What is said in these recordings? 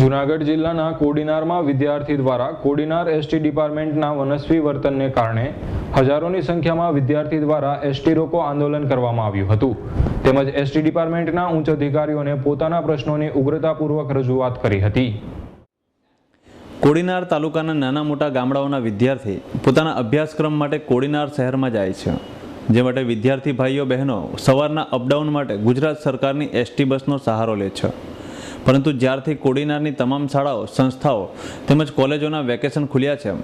જુનાગઢ જિલ્લાના કોડીનારમાં વિદ્યાર્થી દ્વારા કોડીનાર એસટી ડિપાર્ટમેન્ટના વનસ્વી વર્તનને કારણે હજારોની સંખ્યામાં વિદ્યાર્થી દ્વારા એસટી રોકો આંદોલન કરવામાં આવ્યું હતું. તેમજ એસટી ડિપાર્ટમેન્ટના ઉચ્ચ અધિકારીઓને પોતાના પ્રશ્નોની ઉગ્રતાપૂર્વક રજૂઆત કરી હતી. કોડીનાર તાલુકાના નાના મોટા ગામડાઓના વિદ્યાર્થી પોતાના અભ્યાસક્રમ માટે કોડીનાર શહેરમાં જાય છે. જે માટે વિદ્યાર્થી ભાઈઓ બહેનો સવારના અપડાઉન માટે ગુજરાત સરકારની એસટી બસનો સહારો લે છે. પરંતુ જ્યારથી કોડીનારની તમામ શાળાઓ, સંસ્થાઓ તેમજ કોલેજોના વેકેશન ખુલ્યા છે,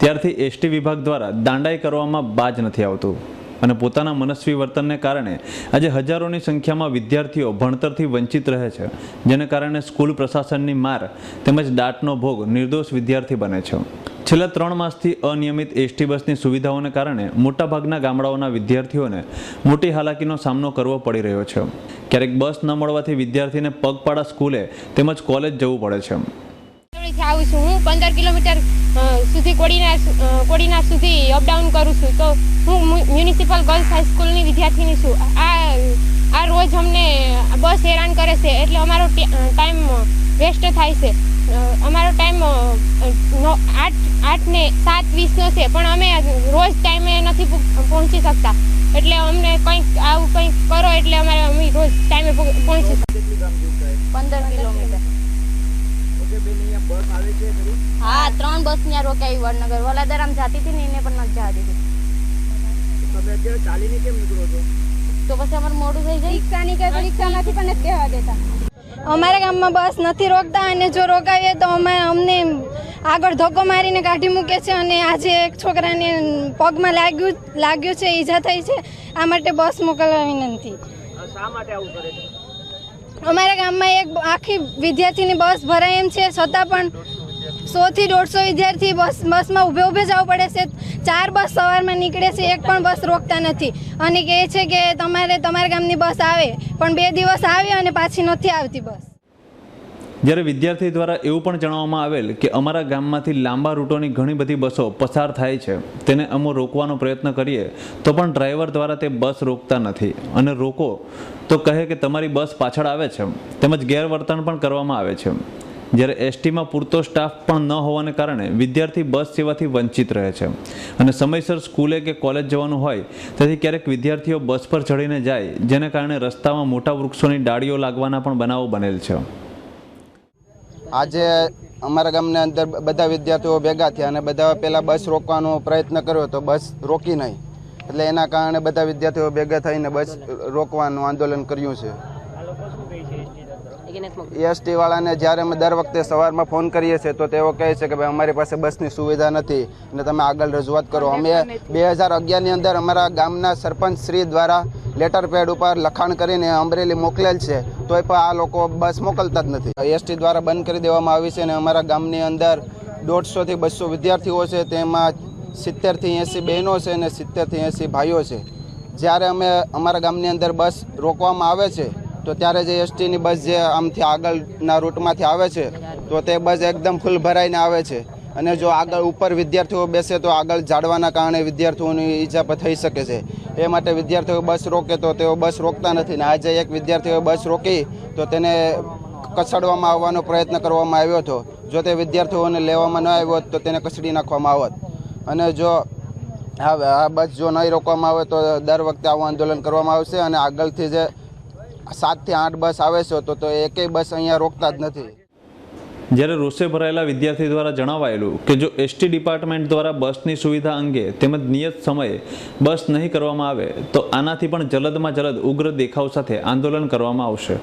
ત્યારથી એસટી વિભાગ દ્વારા દાંડાઈ કરવામાં બાજ નથી આવતું. અને પોતાના મનસ્વી વર્તનને કારણે આજે હજારોની સંખ્યામાં વિદ્યાર્થીઓ ભણતરથી વંચિત રહે છે, જેને કારણે સ્કૂલ પ્રશાસનની માર તેમજ દાટનો ભોગ નિર્દોષ વિદ્યાર્થી બને છે. છેલ્લા ત્રણ માસથી અનિયમિત એસટી બસની સુવિધાઓને કારણે મોટાભાગના ગામડાઓના વિદ્યાર્થીઓને મોટી હાલાકીનો સામનો કરવો પડી રહ્યો છે. ક્યારેક બસ ન મળવાથી વિદ્યાર્થીને પગપાળા સ્કૂલે તેમજ કોલેજ જવું પડે છે. આવું છું. હું પંદર કિલોમીટર સુધી કોડીના કોડીના સુધી અપડાઉન કરું છું. તો હું મ્યુ- મ્યુનિસિપલ ગર્લ્સ હાઈસ્કૂલની વિદ્યાર્થીની છું. આ આ રોજ અમને બસ હેરાન કરે છે. એટલે અમારો ટાઈમ વેસ્ટ થાય છે. અમારો ટાઈમ આઠ આઠ ને સાત વીસનો છે પણ અમે રોજ ટાઈમે નથી પહોંચી શકતા. એટલે અમને કંઈક આવું કંઈક કરો એટલે અમારે અમે રોજ ટાઈમે પહોંચી શકીએ પંદર કિલોમીટર. હા ત્રણ બસ ત્યાં રોકાઈ વડનગર. વલાદરામ જાતી હતી ને એને પણ નથી જતી હતી તો પછી અમારે મોડું થઈ જાય. રિક્ષાની કે રિક્ષા નથી પણ નથી કહેવા દેતા. અમારા ગામમાં બસ નથી રોકતા અને જો રોકાવીએ તો અમે અમને આગળ ધક્કો મારીને કાઢી મૂકે છે અને આજે એક છોકરાને પગમાં લાગ્યું લાગ્યું છે ઈજા થઈ છે. આ માટે બસ મોકલવા વિનંતી. અમારા ગામમાં એક આખી વિદ્યાર્થીની બસ ભરાય એમ છે છતાં પણ સોથી દોઢસો વિદ્યાર્થી બસ બસમાં ઊભે ઊભે જવું પડે છે. ચાર બસ સવારમાં નીકળે છે, એક પણ બસ રોકતા નથી. અને કહે છે કે તમારે તમારા ગામની બસ આવે, પણ બે દિવસ આવે અને પાછી નથી આવતી બસ. જ્યારે વિદ્યાર્થી દ્વારા એવું પણ જણાવવામાં આવેલ કે અમારા ગામમાંથી લાંબા રૂટોની ઘણી બધી બસો પસાર થાય છે, તેને અમે રોકવાનો પ્રયત્ન કરીએ, તો પણ ડ્રાઈવર દ્વારા તે બસ રોકતા નથી. અને રોકો, તો કહે કે તમારી બસ પાછળ આવે છે, તેમજ ગેરવર્તન પણ કરવામાં આવે છે. જ્યારે એસટીમાં પૂરતો સ્ટાફ પણ ન હોવાને કારણે વિદ્યાર્થી બસ સેવાથી વંચિત રહે છે. અને સમયસર સ્કૂલે કે કોલેજ જવાનું હોય, તેથી ક્યારેક વિદ્યાર્થીઓ બસ પર ચડીને જાય, જેને કારણે રસ્તામાં મોટા વૃક્ષોની ડાળીઓ લાગવાના પણ બનાવો બનેલ છે. આજે અમારા ગામની અંદર બધા વિદ્યાર્થીઓ ભેગા થયા અને બધા પહેલાં બસ રોકવાનો પ્રયત્ન કર્યો તો બસ રોકી નહીં. એટલે એના કારણે બધા વિદ્યાર્થીઓ ભેગા થઈને બસ રોકવાનું આંદોલન કર્યું છે. એસટી વાળાને જ્યારે અમે દર વખતે સવારમાં ફોન કરીએ છીએ તો તેઓ કહે છે કે ભાઈ અમારી પાસે બસની સુવિધા નથી અને તમે આગળ રજૂઆત કરો. અમે બે હજાર અગિયારની અંદર અમારા ગામના સરપંચ શ્રી દ્વારા લેટર પેડ ઉપર લખાણ કરીને અમરેલી મોકલેલ છે તોય પણ આ લોકો બસ મોકલતા જ નથી. એસટી દ્વારા બંધ કરી દેવામાં આવી છે અને અમારા ગામની અંદર દોઢસોથી બસો વિદ્યાર્થીઓ છે તેમાં સિત્તેરથી એંસી બહેનો છે અને સિત્તેરથી એંસી ભાઈઓ છે. જ્યારે અમે અમારા ગામની અંદર બસ રોકવામાં આવે છે તો ત્યારે જે એસટીની બસ જે આમથી આગળના રૂટમાંથી આવે છે, તો તે બસ એકદમ ફૂલ ભરાઈને આવે છે. અને જો આગળ ઉપર વિદ્યાર્થીઓ બેસે તો આગળ ઝાડવાના કારણે વિદ્યાર્થીઓની ઈજા થઈ શકે છે. એ માટે વિદ્યાર્થીઓ બસ રોકે તો તેઓ બસ રોકતા નથી. ને આજે એક વિદ્યાર્થીઓએ બસ રોકી તો તેને કસડવામાં આવવાનો પ્રયત્ન કરવામાં આવ્યો હતો. જો તે વિદ્યાર્થીઓને લેવામાં ન આવ્યો હોત તો તેને કસડી નાખવામાં આવત. અને જો આ બસ જો નહીં રોકવામાં આવે તો દર વખતે આવું આંદોલન કરવામાં આવશે અને આગળથી જે સાતથી આઠ બસ આવે છે, તો એકેય બસ અહીંયા રોકતા જ નથી. જ્યારે રોષે ભરાયેલા વિદ્યાર્થી દ્વારા જણાવાયેલું કે જો એસટી ડિપાર્ટમેન્ટ દ્વારા બસની સુવિધા અંગે તેમજ નિયત સમયે બસ નહીં કરવામાં આવે, તો આનાથી પણ જલદમાં જલદ ઉગ્ર દેખાવ સાથે આંદોલન કરવામાં આવશે.